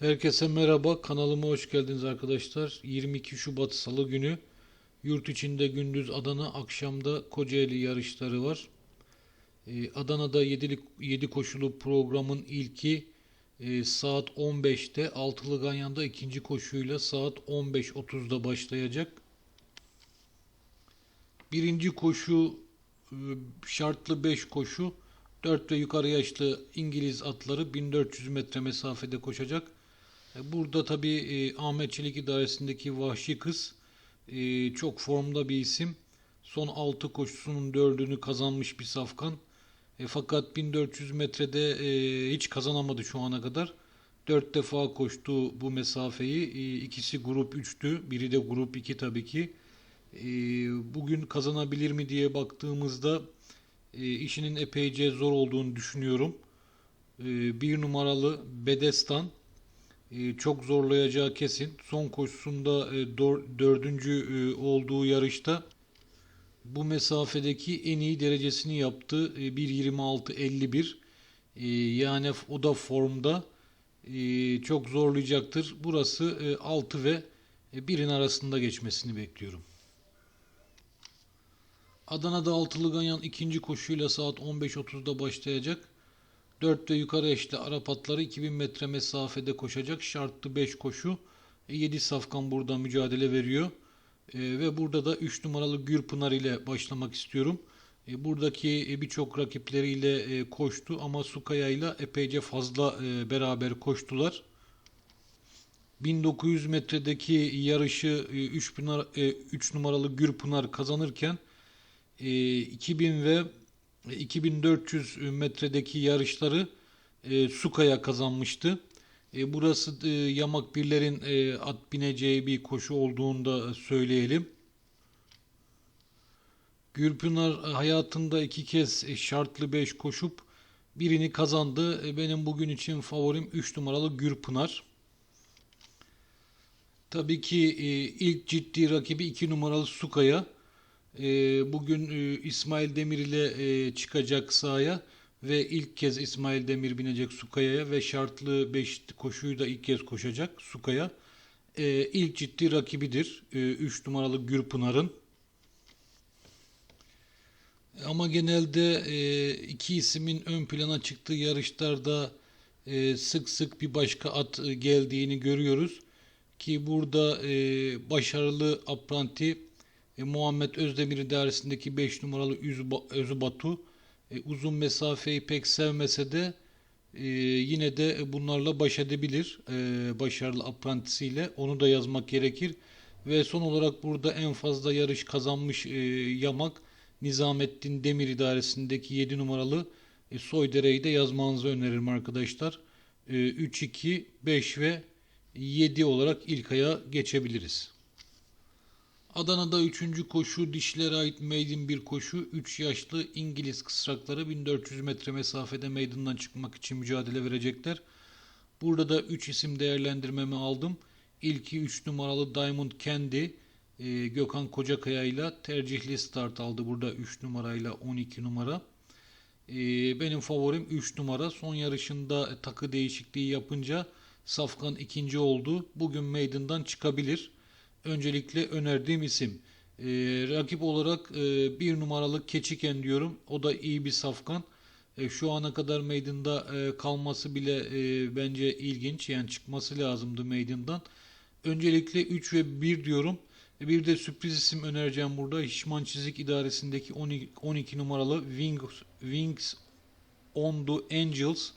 Herkese merhaba, kanalıma hoş geldiniz arkadaşlar. 22 Şubat Salı günü yurt içinde gündüz Adana, akşamda Kocaeli yarışları var. Ee, Adana'da 7, 7 koşulu programın ilki e, saat 15'te, Altılı Ganyan'da ikinci koşuyla saat 15.30'da başlayacak. Birinci koşu e, şartlı 5 koşu 4 ve yukarı yaşlı İngiliz atları 1400 metre mesafede koşacak. E, Burada tabii e, Ahmet Çelik idaresindeki Vahşi Kız e, çok formda bir isim. Son 6 koşusunun 4'ünü kazanmış bir safkan. E, fakat 1400 metrede e, hiç kazanamadı şu ana kadar. 4 defa koştu bu mesafeyi. E, ikisi grup 3'tü. Biri de grup 2 tabii ki. E, bugün kazanabilir mi diye baktığımızda e, işinin epeyce zor olduğunu düşünüyorum. E, bir numaralı Bedestan çok zorlayacağı kesin. Son koşusunda e, dördüncü e, olduğu yarışta bu mesafedeki en iyi derecesini yaptı. E, 1.26.51 E, yani o da formda çok zorlayacaktır. Burası e, 6 ve 1'in arasında geçmesini bekliyorum. Adana'da altılı ganyan ikinci koşuyla saat 15.30'da başlayacak. 4 ve yukarı eşli Arap atları 2000 metre mesafede koşacak. Şartlı 5 koşu. 7 safkan burada mücadele veriyor. E, ve burada da 3 numaralı Gürpınar ile başlamak istiyorum. E, buradaki e, birçok rakipleriyle e, koştu ama Sukaya ile epeyce fazla e, beraber koştular. 1900 metredeki yarışı 3, 3 numaralı Gürpınar kazanırken e, 2000 ve 2400 metredeki yarışları e, Sukaya kazanmıştı. E, burası e, yamak birlerin e, at bineceği bir koşu olduğunu da söyleyelim. Gürpınar hayatında iki kez e, şartlı 5 koşup birini kazandı. E, benim bugün için favorim 3 numaralı Gürpınar. Tabii ki e, ilk ciddi rakibi 2 numaralı Sukaya. E, bugün e, İsmail Demir ile e, çıkacak sahaya ve ilk kez İsmail Demir binecek Sukaya'ya ve şartlı 5 koşuyu da ilk kez koşacak Sukaya. E, ilk ciddi rakibidir 3 numaralı Gürpınar'ın. Ama genelde e, iki ismin ön plana çıktığı yarışlarda e, sık sık bir başka at e, geldiğini görüyoruz. Ki burada e, başarılı apranti e, Muhammed Özdemir idaresindeki 5 numaralı Üzba- Özü Batu e, uzun mesafeyi pek sevmese de e, yine de bunlarla baş edebilir. E, başarılı aprantisiyle onu da yazmak gerekir. Ve son olarak burada en fazla yarış kazanmış e, yamak Nizamettin Demir idaresindeki 7 numaralı e, Soydere'yi de yazmanızı öneririm arkadaşlar. E, 3, 2, 5 ve 7 olarak ilk aya geçebiliriz. Adana'da 3. koşu dişlere ait maiden bir koşu. 3 yaşlı İngiliz kısrakları 1400 metre mesafede meydandan çıkmak için mücadele verecekler. Burada da 3 isim değerlendirmemi aldım. İlki 3 numaralı Diamond Candy. e, Gökhan Kocakaya ile tercihli start aldı. Burada 3 numarayla 12 numara. E, benim favorim 3 numara. Son yarışında takı değişikliği yapınca Safkan ikinci oldu. Bugün meydandan çıkabilir. Öncelikle önerdiğim isim. E, rakip olarak e, bir numaralı Keçiken diyorum. O da iyi bir safkan. E, şu ana kadar meydanda e, kalması bile e, bence ilginç. Yani çıkması lazımdı meydandan. Öncelikle 3 ve 1 diyorum. E, Bir de sürpriz isim önereceğim burada. Hişman Çizik idaresindeki 12, 12 numaralı Wings, Wings on the Angels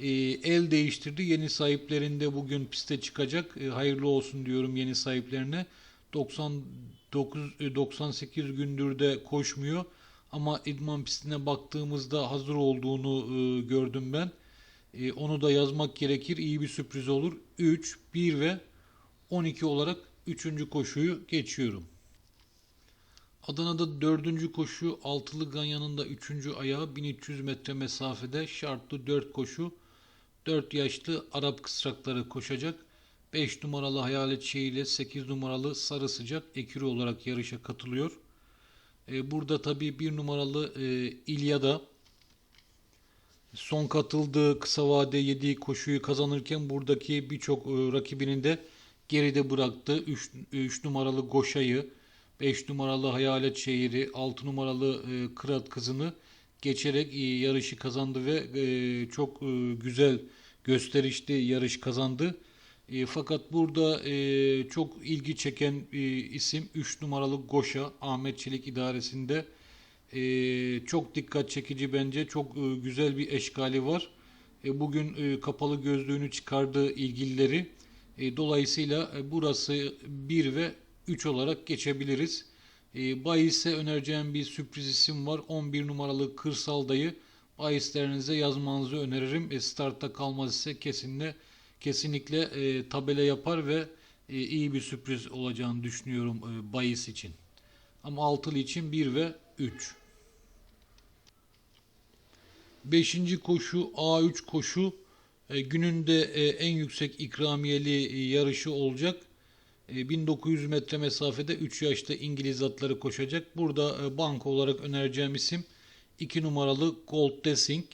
e, el değiştirdi. Yeni sahiplerinde bugün piste çıkacak. E, hayırlı olsun diyorum yeni sahiplerine. 99 e, 98 gündür de koşmuyor. Ama idman pistine baktığımızda hazır olduğunu e, gördüm ben. E, onu da yazmak gerekir. İyi bir sürpriz olur. 3, 1 ve 12 olarak 3. koşuyu geçiyorum. Adana'da 4. koşu altılı ganyanın da 3. ayağı 1300 metre mesafede şartlı 4 koşu 4 yaşlı Arap kısrakları koşacak. 5 numaralı Hayalet Şehir ile 8 numaralı Sarı Sıcak ekürü olarak yarışa katılıyor. E, burada tabii 1 numaralı e, İlyada son katıldığı kısa vade yediği koşuyu kazanırken buradaki birçok e, rakibini de geride bıraktı. 3 numaralı Goşa'yı, 5 numaralı Hayalet Şehir'i, 6 numaralı e, Kırat Kızı'nı geçerek e, yarışı kazandı ve çok e, güzel gösterişli yarış kazandı. E, fakat burada e, çok ilgi çeken e, isim 3 numaralı Goşa Ahmet Çelik idaresinde. E, çok dikkat çekici bence. Çok e, güzel bir eşkali var. E, bugün e, kapalı gözlüğünü çıkardığı ilgilileri. E, dolayısıyla e, burası 1 ve 3 olarak geçebiliriz. E, Bayis'e önereceğim bir sürpriz isim var. 11 numaralı Kırsal Dayı. Bayislerinize yazmanızı öneririm. E, startta kalmaz ise kesinlikle kesinlikle e, tabela yapar ve e, iyi bir sürpriz olacağını düşünüyorum e, Bayis için. Ama altılı için 1 ve 3. Beşinci koşu A3 koşu e, gününde e, en yüksek ikramiyeli e, yarışı olacak. E, 1900 metre mesafede 3 yaşta İngiliz atları koşacak. Burada e, banka olarak önereceğim isim 2 numaralı Gold Dessing.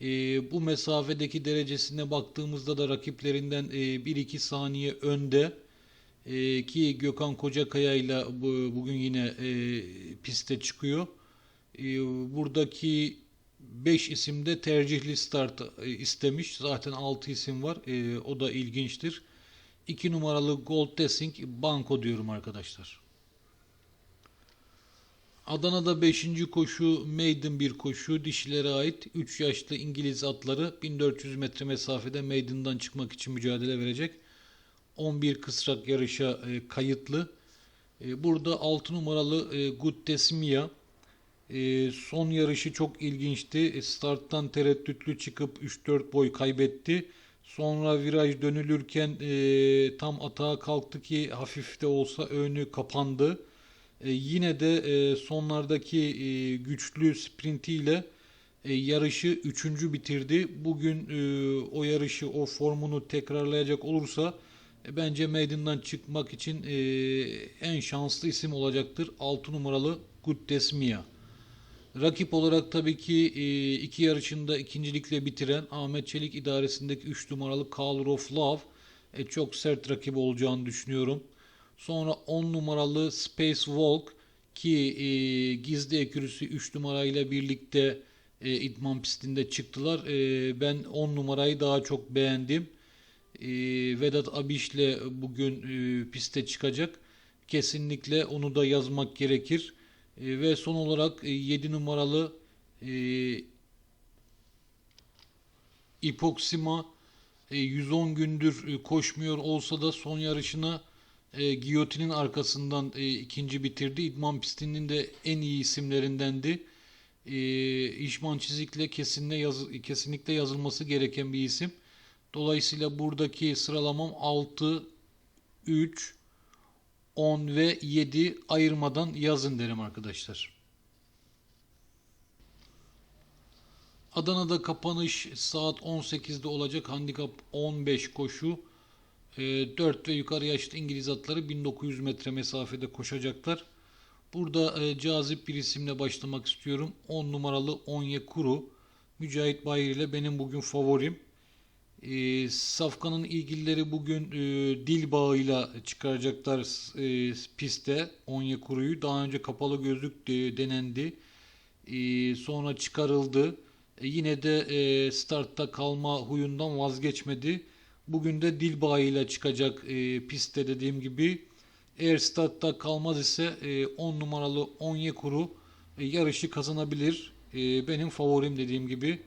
E, bu mesafedeki derecesine baktığımızda da rakiplerinden e, 1-2 saniye önde. E, ki Gökhan Kocakaya ile bu, bugün yine e, piste çıkıyor. E, buradaki 5 isim de tercihli start e, istemiş. Zaten 6 isim var. E, o da ilginçtir. 2 numaralı Gold Dessing Banko diyorum arkadaşlar. Adana'da 5. koşu maiden bir koşu dişilere ait 3 yaşlı İngiliz atları 1400 metre mesafede maiden'dan çıkmak için mücadele verecek. 11 kısrak yarışa e, kayıtlı. E, burada 6 numaralı e, Good e, son yarışı çok ilginçti. E, starttan tereddütlü çıkıp 3-4 boy kaybetti. Sonra viraj dönülürken e, tam atağa kalktı ki hafif de olsa önü kapandı. E, yine de e, sonlardaki e, güçlü sprintiyle yarışı üçüncü bitirdi. Bugün o yarışı, o formunu tekrarlayacak olursa bence meydandan çıkmak için en şanslı isim olacaktır. 6 numaralı Guddesmia. Rakip olarak tabii ki iki yarışında ikincilikle bitiren Ahmet Çelik idaresindeki 3 numaralı Color of Love çok sert rakip olacağını düşünüyorum. Sonra 10 numaralı Space Walk ki e, gizli ekürüsü 3 numarayla birlikte e, idman pistinde çıktılar. E, ben 10 numarayı daha çok beğendim. E, Vedat Abiş'le bugün e, piste çıkacak. Kesinlikle onu da yazmak gerekir. E, ve son olarak e, 7 numaralı e, Ipoksima e, 110 gündür e, koşmuyor olsa da son yarışına e, Giyotinin arkasından e, ikinci bitirdi. İdman pistinin de en iyi isimlerindendi. E, İşman Çizik'le kesinlikle, yaz, kesinlikle yazılması gereken bir isim. Dolayısıyla buradaki sıralamam 6, 3, 10 ve 7 ayırmadan yazın derim arkadaşlar. Adana'da kapanış saat 18'de olacak. Handikap 15 koşu. 4 ve yukarı yaşlı İngiliz atları 1900 metre mesafede koşacaklar. Burada e, cazip bir isimle başlamak istiyorum. 10 numaralı Onye Kuru. Mücahit Bayır ile benim bugün favorim. E, Safkan'ın ilgilileri bugün e, dil bağıyla çıkaracaklar e, piste Onye Kuru'yu. Daha önce kapalı gözlük de, denendi. E, sonra çıkarıldı. E, yine de e, startta kalma huyundan vazgeçmedi. Bugün de dil bağıyla çıkacak e, pistte dediğim gibi. Eğer startta kalmaz ise e, 10 numaralı Onyekuru e, yarışı kazanabilir. E, benim favorim dediğim gibi.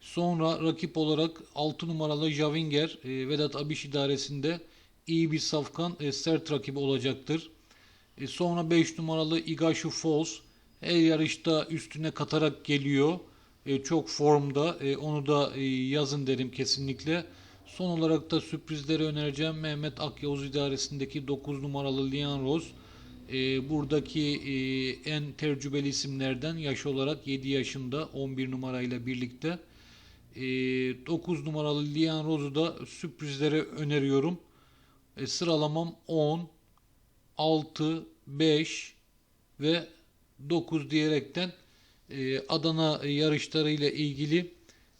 Sonra rakip olarak 6 numaralı Javinger e, Vedat Abiş idaresinde iyi bir safkan e, sert rakibi olacaktır. E, sonra 5 numaralı Igashu Falls her yarışta üstüne katarak geliyor. E, çok formda. E, onu da e, yazın derim kesinlikle. Son olarak da sürprizleri önereceğim. Mehmet Akyavuz idaresindeki 9 numaralı Lian Rose. E, buradaki e, en tecrübeli isimlerden yaş olarak 7 yaşında 11 numarayla birlikte. E, 9 numaralı Lian Rose'u da sürprizlere öneriyorum. E, sıralamam 10, 6, 5 ve 9 diyerekten Adana yarışlarıyla ilgili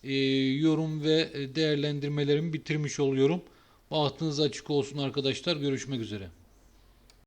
e, yorum ve e, değerlendirmelerimi bitirmiş oluyorum. Bahtınız açık olsun arkadaşlar. Görüşmek üzere.